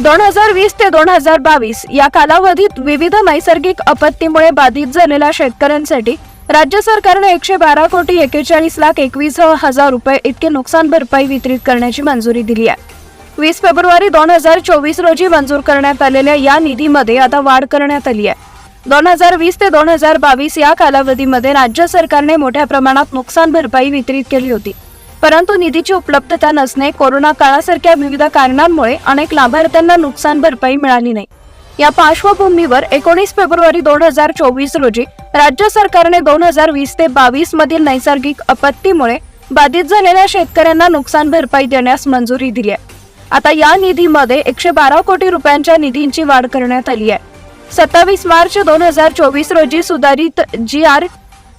दोन हजार वीस ते दोन हजार बावीस या कालावधीत विविध नैसर्गिक आपत्तीमुळे बाधित झालेल्या शेतकऱ्यांसाठी राज्य सरकारने एकशे बारा कोटी एकेचाळीस लाख एकवीस हजार रुपये इतके नुकसान भरपाई वितरित करण्याची मंजुरी दिली आहे. वीस फेब्रुवारी दोन हजार चोवीस रोजी मंजूर करण्यात आलेल्या या निधीमध्ये आता वाढ करण्यात आली आहे. दोन हजार वीस ते दोन हजार बावीस या कालावधीमध्ये राज्य सरकारने मोठ्या प्रमाणात नुकसान भरपाई वितरित केली होती. परंतु निधीची उपलब्धता नसणे कोरोना काळासारख्या विविध कारणांमुळे अनेक लाभार्थ्यांना नुकसान भरपाई मिळाली नाही. या पार्श्वभूमीवर एकोणीस फेब्रुवारी दोन हजार चोवीस रोजी राज्य सरकारने दोन हजार वीस ते बावीस मधील नैसर्गिक आपत्तीमुळे बाधित झालेल्या शेतकऱ्यांना नुकसान भरपाई देण्यास मंजुरी दिली आहे. आता या निधीमध्ये एकशे बारा कोटी रुपयांच्या निधींची वाढ करण्यात आली आहे. सत्तावीस मार्च दोन हजार चोवीस रोजी सुधारित जी आर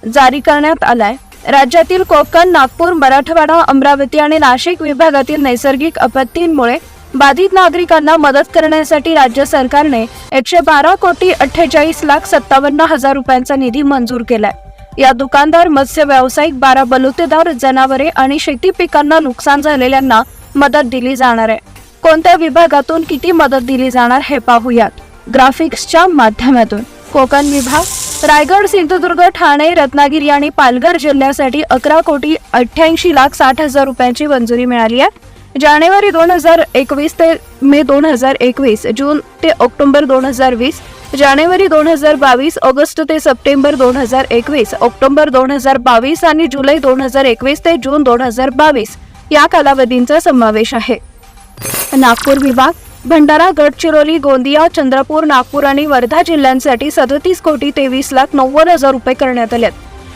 जारी करण्यात आलाय राज्यातील कोकण नागपूर मराठवाडा अमरावती आणि नाशिक विभागातील नैसर्गिक आपत्तींमुळे बाधित नागरिकांना मदत करण्यासाठी राज्य सरकारने एकशे बारा कोटी अठ्ठेचाळीस लाख सत्तावन्न हजार रुपयांचा निधी मंजूर केलाय. या दुकानदार मत्स्य व्यावसायिक बारा बलुतेदार जनावरे आणि शेती पिकांना नुकसान झालेल्यांना मदत दिली जाणार आहे. कोणत्या विभागातून किती मदत दिली जाणार हे पाहूयात. ग्राफिक्सच्या माध्यमातून. कोकण विभाग रायगड सिंधुदुर्ग ठाणे रत्नागिरी आणि पालघर जिल्ह्यासाठी अकरा कोटी अठ्ठ्याऐंशी लाख साठ हजार रुपयांची मंजुरी मिळाली आहे. जानेवारी दोन हजार एकवीस ते मे दोन हजार एकवीस जून ते ऑक्टोबर दोन हजार वीस जानेवारी दोन हजार बावीस ऑगस्ट ते सप्टेंबर दोन हजार एकवीस ऑक्टोबर दोन हजार बावीस आणि जुलै दोन हजार एकवीस ते जून दोन हजार बावीस या कालावधींचा समावेश आहे. नागपूर विभाग भंडारा गडचिरोली गोंदिया चंद्रपूर नागपूर आणि वर्धा जिल्ह्यांसाठी सदतीस कोटी तेवीस लाख नव्वद हजार रुपये करण्यात आले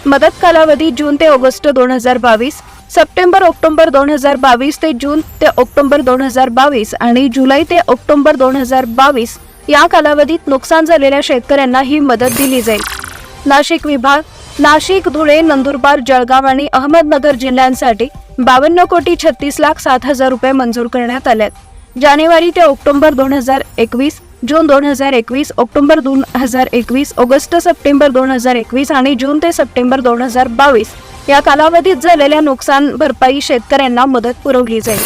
मदत कालावधी जून ते ऑगस्ट दोन हजार बावीस सप्टेंबर ऑक्टोबर दोन हजार बावीस ते जून ते ऑक्टोबर दोन हजार बावीस आणि जुलै ते ऑक्टोबर दोन हजार बावीस या कालावधीत नुकसान झालेल्या शेतकऱ्यांना ही मदत दिली जाईल. नाशिक विभाग नाशिक धुळे नंदुरबार जळगाव आणि अहमदनगर जिल्ह्यांसाठी बावन्न कोटी छत्तीस लाख सात हजार रुपये मंजूर करण्यात आलेत. जानेवारी ते ऑक्टोबर दोन हजार एकवीस जून दोन हजार एकवीस ऑक्टोबर दोन हजार एकवीस ऑगस्ट सप्टेंबर दोन हजार एकवीस आणि जून ते सप्टेंबर दोन हजार बावीस या कालावधीत झालेल्या नुकसान भरपाई शेतकऱ्यांना मदत पुरवली जाईल.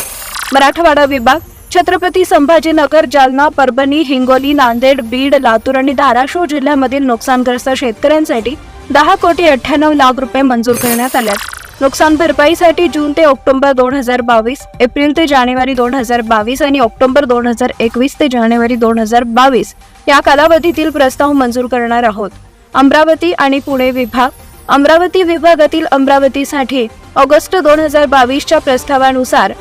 मराठवाडा विभाग छत्रपती संभाजीनगर जालना परभणी हिंगोली नांदेड बीड लातूर आणि धाराशिव जिल्ह्यामधील नुकसानग्रस्त शेतकऱ्यांसाठी दहा कोटी अठ्ठ्याण्णव लाख रुपये मंजूर करण्यात आल्यात नुकसान भरपाईसाठी जून ते ऑक्टोबर दोन हजार बावीस एप्रिल ते जानेवारी दोन हजार बावीस आणि ऑक्टोबर दोन हजार एकवीस ते जानेवारी दोन हजार बावीस या कालावधीतील प्रस्ताव मंजूर करणार आहोत. अमरावती आणि पुणे विभाग अमरावती विभागातील अमरावतीसाठी ऑगस्ट दोन हजार बावीसच्या प्रस्तावानुसार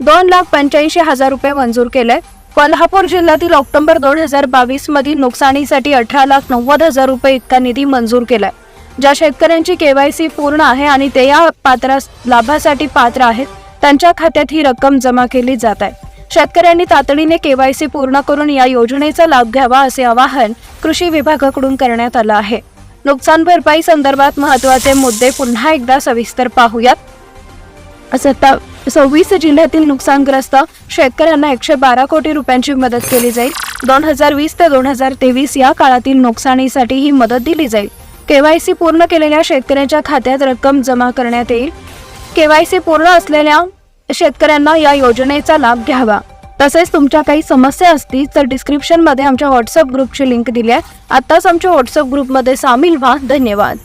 दोन लाख पंच्याऐंशी हजार रुपये मंजूर केले कोल्हापूर जिल्ह्यातील ऑक्टोबर दोन हजार बावीस मधील नुकसानीसाठी अठरा लाख नव्वद हजार रुपये इतका निधी मंजूर केलाय. ज्या शेतकऱ्यांची केवायसी पूर्ण आहे आणि ते या पात्रास लाभासाठी पात्र आहेत त्यांच्या खात्यात ही रक्कम जमा केली जात आहे. शेतकऱ्यांनी तातडीने केवायसी पूर्ण करून या योजनेचा लाभ घ्यावा असे आवाहन कृषी विभागाकडून करण्यात आलं आहे. नुकसान भरपाई संदर्भात महत्त्वाचे मुद्दे पुन्हा एकदा सविस्तर पाहूयात. सत्ता सव्वीस जिल्ह्यातील नुकसानग्रस्त शेतकऱ्यांना एकशे बारा कोटी रुपयांची मदत केली जाईल. दोन हजार वीस ते दोन हजार तेवीस या काळातील नुकसानीसाठी ही मदत दिली जाईल. केवायसी पूर्ण केलेल्या शेतकऱ्यांच्या खात्यात रक्कम जमा करण्यात येईल. केवायसी पूर्ण असलेल्या शेतकऱ्यांना या योजनेचा लाभ घ्यावा. तसेच तुमच्या काही समस्या असतील तर डिस्क्रिप्शनमध्ये आमच्या व्हॉट्सअप ग्रुपची लिंक दिली आहे. आत्ताच आमच्या व्हॉट्सअप ग्रुपमध्ये सामील व्हा. धन्यवाद.